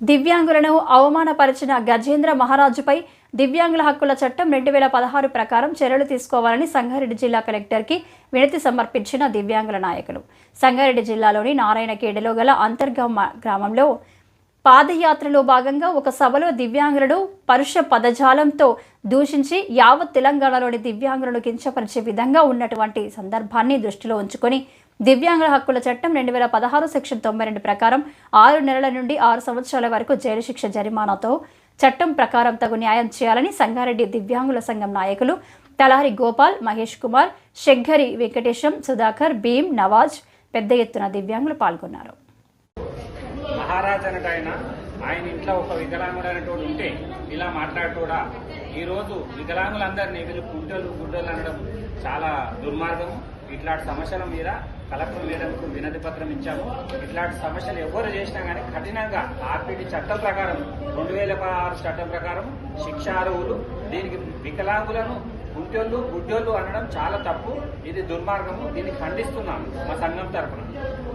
దివ్యాంగులను అవమానపరిచిన గజేంద్ర మహారాజుపై దివ్యాంగుల హక్కుల చట్టం రెండు వేల పదహారు ప్రకారం చర్యలు తీసుకోవాలని సంగారెడ్డి జిల్లా కలెక్టర్కి వినతి సమర్పించిన దివ్యాంగుల నాయకులు. సంగారెడ్డి జిల్లాలోని నారాయణఖేడ్లో గల అంతర్గమ గ్రామంలో పాదయాత్రలో భాగంగా ఒక సభలో దివ్యాంగులను పరుష పదజాలంతో దూషించి యావత్ తెలంగాణలోని దివ్యాంగులను కించపరిచే విధంగా ఉన్నటువంటి సందర్భాన్ని దృష్టిలో ఉంచుకొని దివ్యాంగుల హక్కుల చట్టం రెండు వేల పదహారు సెక్షన్ తొంభై రెండు ప్రకారం ఆరు నెలల నుండి ఆరు సంవత్సరాల వరకు జైలు శిక్ష జరిమానాతో చట్టం ప్రకారం తగు న్యాయం చేయాలని సంగారెడ్డి దివ్యాంగుల సంఘం నాయకులు తలహరి గోపాల్ మహేష్ కుమార్ షెగ్గరి వెంకటేశం సుధాకర్ భీమ్ నవాజ్ పెద్ద ఎత్తున దివ్యాంగులు పాల్గొన్నారు. మహారాజ్ అనట ఆయన ఇంట్లో ఒక వికలాంగుడు అనేటోడు ఉంటే ఇలా మాట్లాడుతూడా ఈరోజు వికలాంగులందరినీ వీళ్ళు కుంటలు గుడ్డలు అనడం చాలా దుర్మార్గము. ఇట్లాంటి సమస్యల మీద కలెక్టర్ మేడంకు వినతి పత్రం ఇచ్చాము. ఇట్లాంటి సమస్యలు ఎవరు చేసినా కానీ కఠినంగా ఆర్పిటి చట్టం ప్రకారం రెండు వేల పదహారు చట్టం ప్రకారం శిక్షార్హులు దీనికి వికలాంగులను గుడ్డోళ్ళు గుడ్డోళ్ళు అనడం చాలా తప్పు. ఇది దుర్మార్గము. దీన్ని ఖండిస్తున్నాము మా సంఘం తరఫున